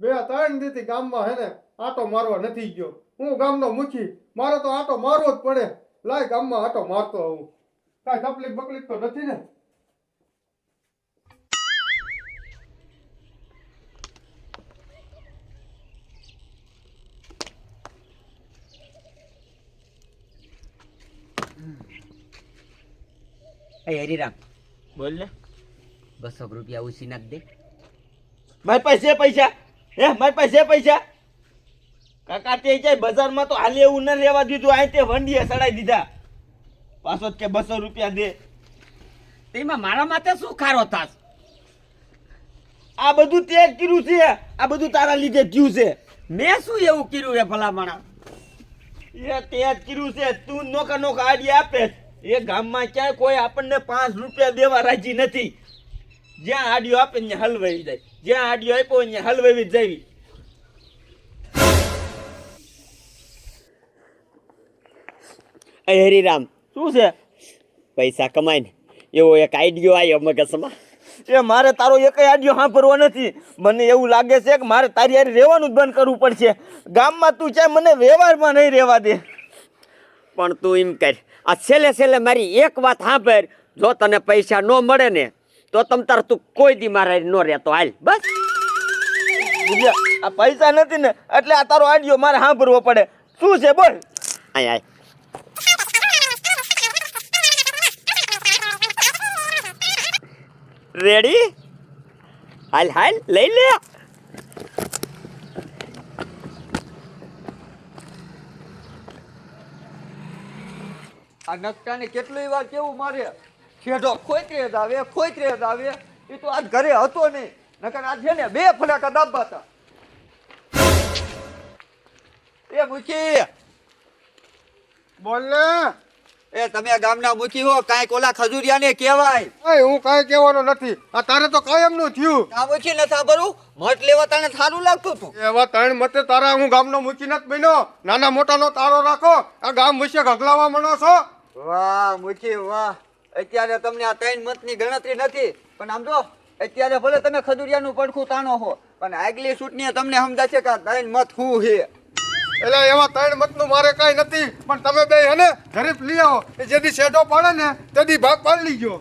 બે ત્રણ દીથી ગામમાં હે ને આટો મારવા નથી ગયો. હું ગામનો મુખી મારે તો આટો મારવો જ પડે. લાય ગામમાં આટો મારતો આવું. કાંઈ તકલીફ બકલીફ તો નથી ને? એ હરિરામ. બોલ ને. બસો રૂપિયા ઉછી નાખ દે. મારી પાસે છે પૈસા? હે મારી પાસે છે પૈસા? કાકા તે જાય બજારમાં તો હાલે એવું ન રહેવા દીધું. અહીં તે વંડીએ સડાઈ દીધા. પાછો કે બસો રૂપિયા દે. તેમાં મારા માટે શું ખારો થાસ આ બધું તે જ કર્યું છે. આ બધું તારા લીધે થયું છે. મેં શું એવું કર્યું રે ભલામણા? એ તે જ કર્યું છે. તું નોકા નોકા આડી આપે. એ ગામમાં ક્યાંય કોઈ આપણને પાંચ રૂપિયા દેવા રાજી નથી. જ્યાં આડિયો આપે ત્યાં હલવાઈ જાય. જ્યાં આડિયો આપ્યો ત્યાં હલવાવી જ જાવી. હરિરામ શું છે? પૈસા કમાઈને એવો એક આઈડિયો આવ્યો મગજમાં. એ મારે તારો એકય આડિયો સાંભળવો નથી. મને એવું લાગે છે કે મારે તારી હારે રહેવાનું જ બંધ કરવું પડશે. ગામમાં તું ચાહે મને વ્યવહારમાં નહીં રહેવા દે. પણ તું એમ કર આ છેલ્લે છેલ્લે મારી એક વાત સાંભળ. જો તને પૈસા ન મળે ને તો તમ તાર તું કોઈ દી મારા ન રહેતો. હાલ બસ. આ પૈસા નથી ને એટલે આ તારો આડિયો મારે સાંભળવો પડે. શું છે બોલ? આય આય. રેડી હાલ હાલ લઈ લે. આ નકટાને કેટલી વાર કેવું મારે? છેડો ખોઈત્રે જ આવે ખોઈત્રે જ આવે એ તો આજ ઘરે હતો નહીં. નકર આજ છે ને બે ફટાકા દાબા હતા. એ મુખી. બોલ ને. એ તમે ગામના મુખી હો કાંઈક ઓલા ખજૂરિયાને કહેવાય. એ હું કાંઈ કહેવાનો નથી. આ તારે તો કાયમનું થયું. આ મુખી ન સાંભળું? મત લેવા તને સારું લાગતું હતું. એવા ત્રણ મતે તારા હું ગામનો મુખી નથી બન્યો. નાના મોટાનો તારો રાખો. આ ગામ વિશે ગગલાવા મનો છો વાહ મુખી વાહ. અત્યારે તમને આ ત્રણ મતની ગણતરી નથી પણ આમ જો અત્યારે ભલે તમે ખજૂરિયાનું પડખું તાણો હો પણ આગલી ચૂંટણીએ તમને સમજાશે કે આ ત્રણ મત શું છે એટલે એવા ત્રણ મતનું મારે કાંઈ નથી પણ તમે બે હે ને ગરીબ લઈ આવો એ જેથી શેઢો પાડે ને તેથી ભાગ પાડી ગયો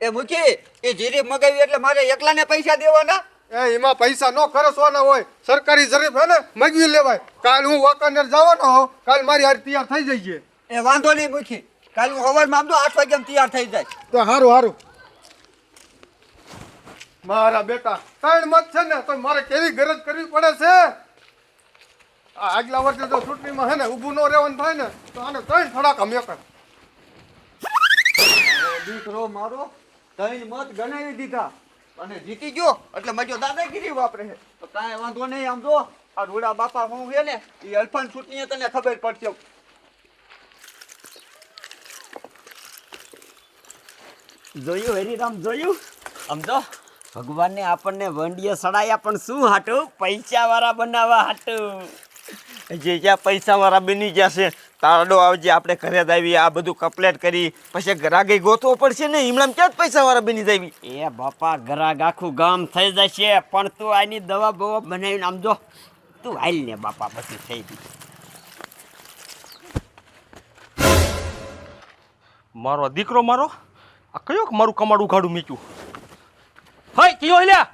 એ મૂકી એ જીરીફ મગાવી એટલે મારે એકલાને પૈસા દેવાના? એ એમાં પૈસા ન ખર્ચવાના હોય સરકારી જરીફ હે ને મગવી લેવાય. કાલ હું વાંકાનેર જવાનો હોઉં કાલ મારી હારી તૈયાર થઈ જઈએ. એ વાંધો નહીં મુખી કાલ હું સવારમાં આમ તો આઠ વાગ્યામાં તૈયાર થઈ જાય. તો હારું હારું. મારા બેટા ત્રણ મત છે ને તો મારે કેવી ગરજ કરવી પડે છે? આ આગલા વર્ષે જો ચૂંટણીમાં હે ને ઊભું ન રહેવાનું થાય ને તો આને ત્રણ થોડાક અમે કર દીકરો મારો ત્રણ મત ગણાવી દીધા. અને જીતી ગયો એટલે મજો દાદાગીરી વાપરે છે. તો કાંઈ વાંધો નહીં આમ જો. આ રૂડા બાપા હું છે ને એ અલ્ફાન ચૂંટણીએ તને ખબર પડશે. જોયું હરિરામ જોયું? સમજો? ભગવાનને આપણને વંડીએ સડાયા પણ શું હાટું? પૈસાવાળા બનાવવા હાટું. જે જ્યાં પૈસાવાળા બની ગયા છે તારડો આવજે આપણે ઘરે જ આવી આ બધું કમ્પ્લેટ કરી પછી ગ્રાગે ગોતવો પડશે ને હિમણામ ક્યાં પૈસાવાળા બની જાય એ બાપા ગ્રાગ આખું ગામ થઈ જશે પણ તું આની દવા બવા બનાવીને આમ જો તું હાલ ને બાપા પછી થઈ ગઈ મારો દીકરો મારો? આ કયો મારું કમાડું ઉઘાડું મીચું હઈ કયો લ્યા!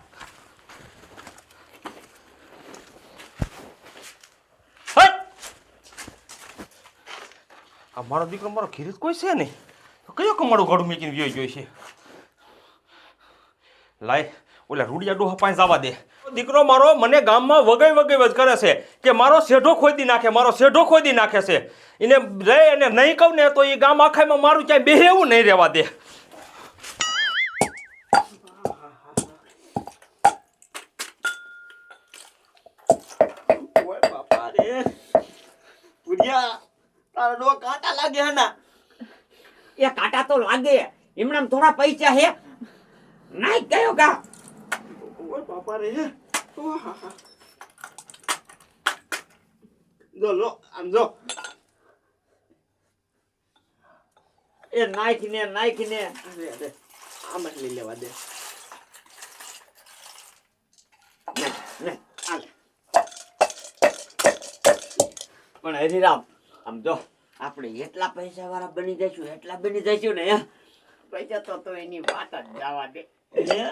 આ મારો દીકરો, મારો ઘેર કોઈ છે નહીં? કયો કમાડું ઘડું મીકીને વ્યો જોઈ છે? લાય, ઓલા રૂડિયા ડોહા પાસે જવા દે. દીકરો મારો મને ગામમાં વગઈ વગઈ જ કરે છે કે મારો શેઢો ખોદી નાખે, મારો શેઢો ખોદી નાખે છે. એને રે એને નહીં કહું ને તો એ ગામ આખામાં મારું ક્યાંય બેહેવું નહીં રહેવા દે. તારા ડો કાંટા લાગે હે ના? એ કાંટા તો લાગે. એમણામ થોડા પૈસા હે. નાઈ ગયો કા ઓય બાપા રે. જો લો આમ જો. એ નાખીને નાખીને. આમ જ લઈ લેવા દે ને, ને, હાલ. પણ હરિરામ આમ જો. આપણે એટલા પૈસા વાળા બની જઈશું એટલા બની જઈશું ને પૈસા તો તો એની વાત જ જવા દે. હે?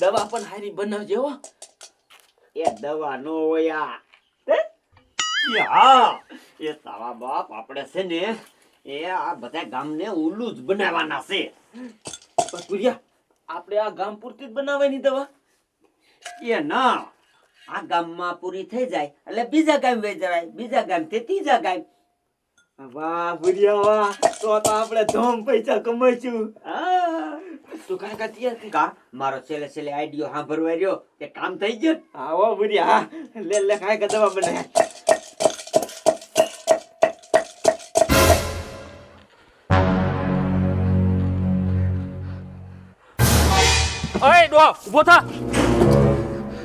દવા પણ હારી બનાવજે હો. એ દવા નો હોય આ. એ હા એ તારા બાપ આપણે છે ને એ આ બધા ગામને ઉલ્લું જ બનાવવાના છે. આપણે આ ગામ પૂરતી જ બનાવવાની દવા? એ ના. આ ગામમાં પૂરી થઈ જાય. એટલે બીજા ગામ વેચરાય જવાય બીજા ગામથી ત્રીજા ગામ. વાહ ભુરિયા વાહ. તો તો આપણે ધોમ પૈસા કમાઈશું. હા તું કાંઈ કાંઈ તૈયાર કા? મારો છેલ્લે છેલ્લે આઈડિયો સાંભળવા રહ્યો તે કામ થઈ ગયું? હા હો ભુરિયા હા. લે લે કાંઈ દવા બને ઓય ડો ઊભો થા.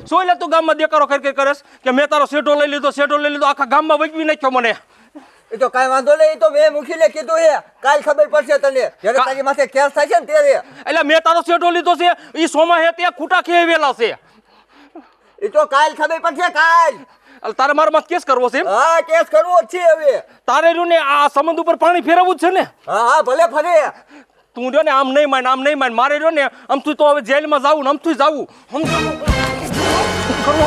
શું લે તું ગામમાં દેકારો કરી કરી કરસ કે મેં તારો શેઠો લઈ લીધો સેટો લઈ લીધો આખા ગામમાં વગવી નાખ્યો મને. એ તો કાઈ વાંધો નહીં એ તો મેં મૂકીને કીધું છે કાલ ખબર પડશે તને. જ્યારે તારી માથે કેસ થાય છે ને ત્યારે. એટલે મેં તારો સેટો લીધો છે એ સોમા હે તે ખૂટા ખેવેલા છે. એ તો કાલ ખબર પડશે કાલ. તારે મારા માં કેસ કરવો છે? હા કેસ કરવો જ છે હવે. તારે રહ્યું ને આ સંબંધ ઉપર પાણી ફેરવવું જ છે ને? હા હા ભલે ફરે તું રહ્યો ને આમ નહીં માન આમ નહીં માન. મારે રહ્યો ને આમ તું તો હવે જેલમાં જાવું ને આમ તું જાવું કરવો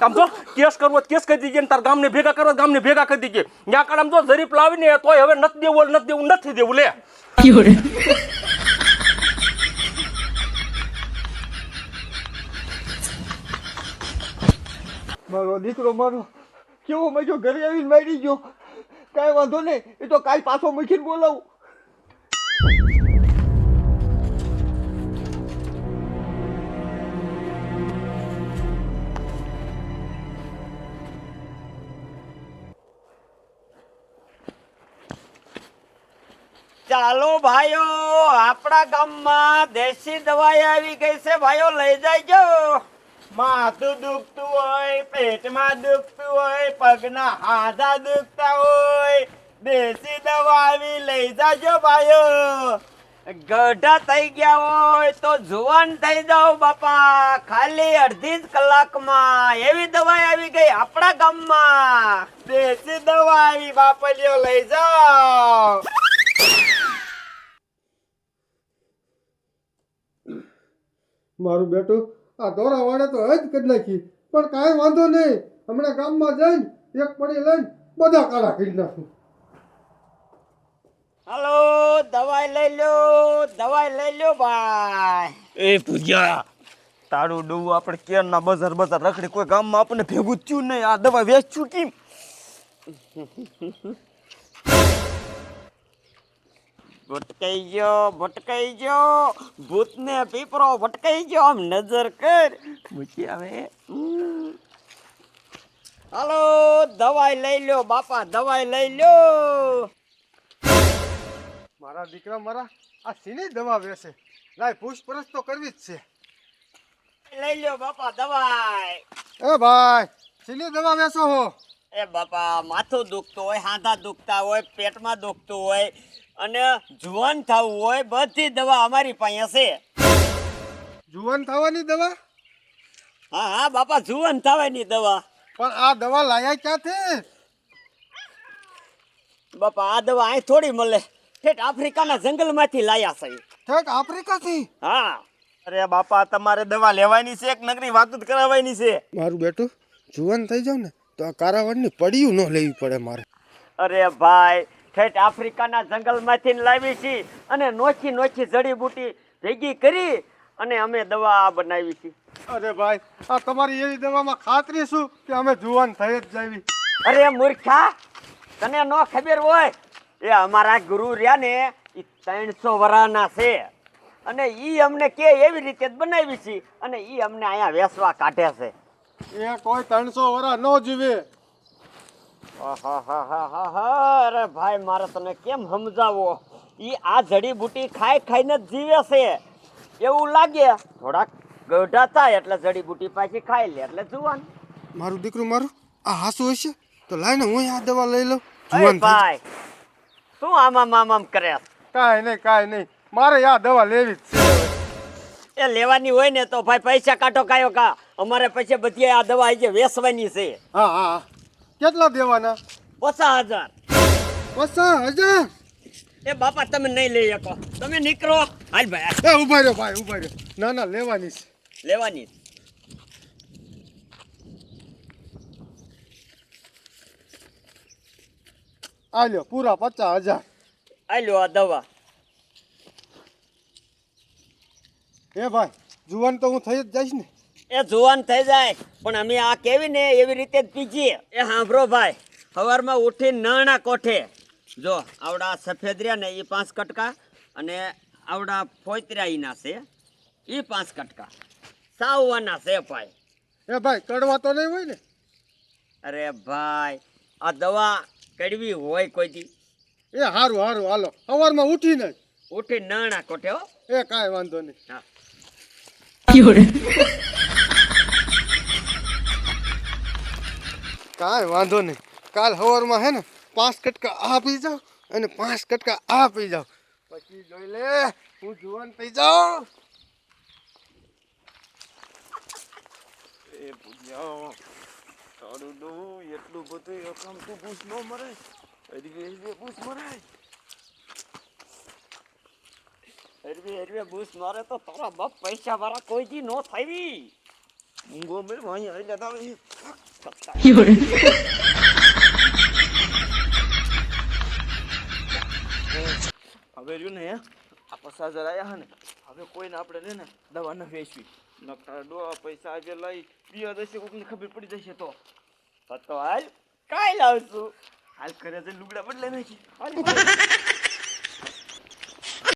આમ જો, કેસ કરવો કેસ કરી દીજે તાર ગામને ભેગા કરવા ગામને ભેગા કરી દીજે. ત્યાં કાળ આમ જો જરીપ લાવીને તોય હવે નથી દેવું નથી દેવું નથી દેવું, લે. મારો દીકરો મારો કેવો મજો ઘરે આવીને મારી ગયો? કાંઈ વાંધો નહીં, એ તો કાલ પાછો મૂકીને બોલાવું. ચાલો ભાઈઓ આપણા ગામમાં દેશી દવાઈ આવી ગઈ છે ભાઈઓ લઈ જાયજો માથું દુખતું હોય પેટમાં દુખતું હોય પગના હાથા દુખતા હોય દેશી દવા આવી લઈ જાજો ભાઈઓ. ગઢા થઈ ગયા હોય તો જુવાન થઈ જાઓ બાપા ખાલી અડધી જ કલાકમાં એવી દવાઈ આવી ગઈ આપણા ગામમાં. દેશી દવા આવી બાપલીઓ લઈ જાઓ. મારું બેટું આ દોરાવાળે તો હજ કરી નાખી. પણ કાંઈ વાંધો નહીં. હમણાં ગામમાં જઈને એક પડી લઈને બધા કાળા કરી નાખું. હાલો દવાઈ લઈ લો દવાઈ લઈ લો ભાઈ. એ ભૂજ્યા તારું ડવું આપણે કેરના બજાર બજાર રખડી કોઈ ગામમાં આપણને ભેગું થયું નહીં. આ દવા વેચશું કેમ? ભટકાઈ ગયો ભટકાઈ ગયો ભૂતને પીપરો ભટકાઈ ગયો આમ નજર કર. મૂકી આવે. હાલો દવાઈ લઈ લો બાપા દવાઈ લઈ લો મારા દીકરા મારા આ સીની દવા વેસે. લાય પૂછપરછ તો કરવી જ છે. લઈ લો બાપા દવાઈ. એ ભાઈ સીની દવા બેસો હો. એ બાપા માથું દુખતું હોય હાંધા દુખતા હોય પેટમાં દુખતું હોય અને જુવાન થવું હોય બધી દવા અમારી પાસે છે. જુવાન થવાની દવા? હા હા બાપા જુવાન થવાની દવા. પણ આ દવા લાયા ક્યાંથી? બાપા આ દવા અહીં થોડી મળે. ઠેઠ આફ્રિકાના જંગલમાંથી લાયા છે. ઠેઠ આફ્રિકાથી? હા. અરે બાપા તમારે દવા લેવાની છે એક નગરી વાતું જ કરાવવાની છે? મારું બેટું જુવાન થઈ જાવ ને તો આ કારાવાડની પડિયું ન લેવી પડે મારે. અરે ભાઈ ઠેઠ આફ્રિકાના જંગલમાંથી લાવી છે અને નોખી નોખી જડીબુટી ભેગી કરી અને અમે દવા આ બનાવી છે. અરે ભાઈ આ તમારી એવી દવામાં ખાતરી શું કે અમે જુવાન થઈ જ જાવી? અરે મૂર્ખા તને ન ખબર હોય એ અમારા ગુરુ રહ્યા ને એ ત્રણસો વરાના છે. અને ઈ અમને કે એવી રીતે જ બનાવી છે અને ઈ અમને અહીંયા વેસવા કાઢે છે. એ કોઈ ત્રણસો વરા ન જીવે. અરે ભાઈ મારે તને કેમ સમજાવો? ઈ આ જડીબુટી ખાઈ ખાઈને જ જીવે છે. એવું લાગે? થોડાક ગઢા થાય એટલે જડીબુટી પાછી ખાઈ લે એટલે જુવાન. મારું દીકરું મારું આ હાસુ હશે? તો લાઈને હું આ દવા લઈ લઉં? જુવાન ભાઈ. શું આમામ આમામ કરે? કાંઈ નહીં કાંઈ નહીં. મારે આ દવા લેવી જ છે. એ લેવાની હોય ને તો ભાઈ પૈસા કાઢો કાયો કા અમારે પછી બધી આ દવા આજે વેચવાની છે. હા હા. કેટલા દેવાના? પચાસ હજાર. પચાસ હજાર? એ બાપા તમે નહીં લઈ શકો. તમે નીકળો. હાલ ભાઈ. એ ઊભા રહ્યો ભાઈ ઊભા રહ્યો. ના ના લેવાની છે. લેવાની. આલ્યો લ્યો પૂરા પચાસ હજાર. આલ્યો આ દવા. એ ભાઈ જુવાન તો હું થઈ જ જઈશ ને. એ જુવાન થઈ જાય પણ અમે આ કેવી ને એવી રીતે જ પીજીએ? એ સાંભળો ભાઈ સવારમાં ઉઠી નાણા કોઠે. જો આવડા સફેદ રહ્યા ને એ પાંચ કટકા અને આવડા ફોતર્યા ઈના છે. એ પાંચ કટકા. સાવવાના છે ભાઈ. એ ભાઈ કડવા તો નહીં હોય ને? અરે ભાઈ આ દવા કડવી હોય કોઈ દી. એ સારું સારું હાલો. સવારમાં ઉઠીને ઉઠી નાણા કોઠે હો. એ કાંઈ વાંધો નહીં. હા. કાંઈ વાંધો નહીં. કાલ સવારમાં હે ને પાંચ કટકા આ પી જાઓ અને પાંચ કટકા આ પી જાઓ. પછી જોઈ લે, હું જુવાન પી જાઉં. એ પૂજ્યા તારું ડોહું એટલું બધું રકમ તું પૂછ ન મરે. હરવે હરવે પૂછ મરે. હરવે હરવે બૂસ મારે તો તારા બાપ પૈસા વાળા કોઈ દી નો થાય મૂંગો મેં વાંહી હરી જતા હોય હવે રહ્યું ને આ પચાસ હજાર આયા ને? હવે કોઈને આપણે ને દવા ન વેચવી. નકર ડો પૈસા આજે લઈ પીવા દેશે કોકને ખબર પડી જશે તો. તો હાલ, કાઈ લાવશું. હાલ કરે છે લુગડા બદલે નાખી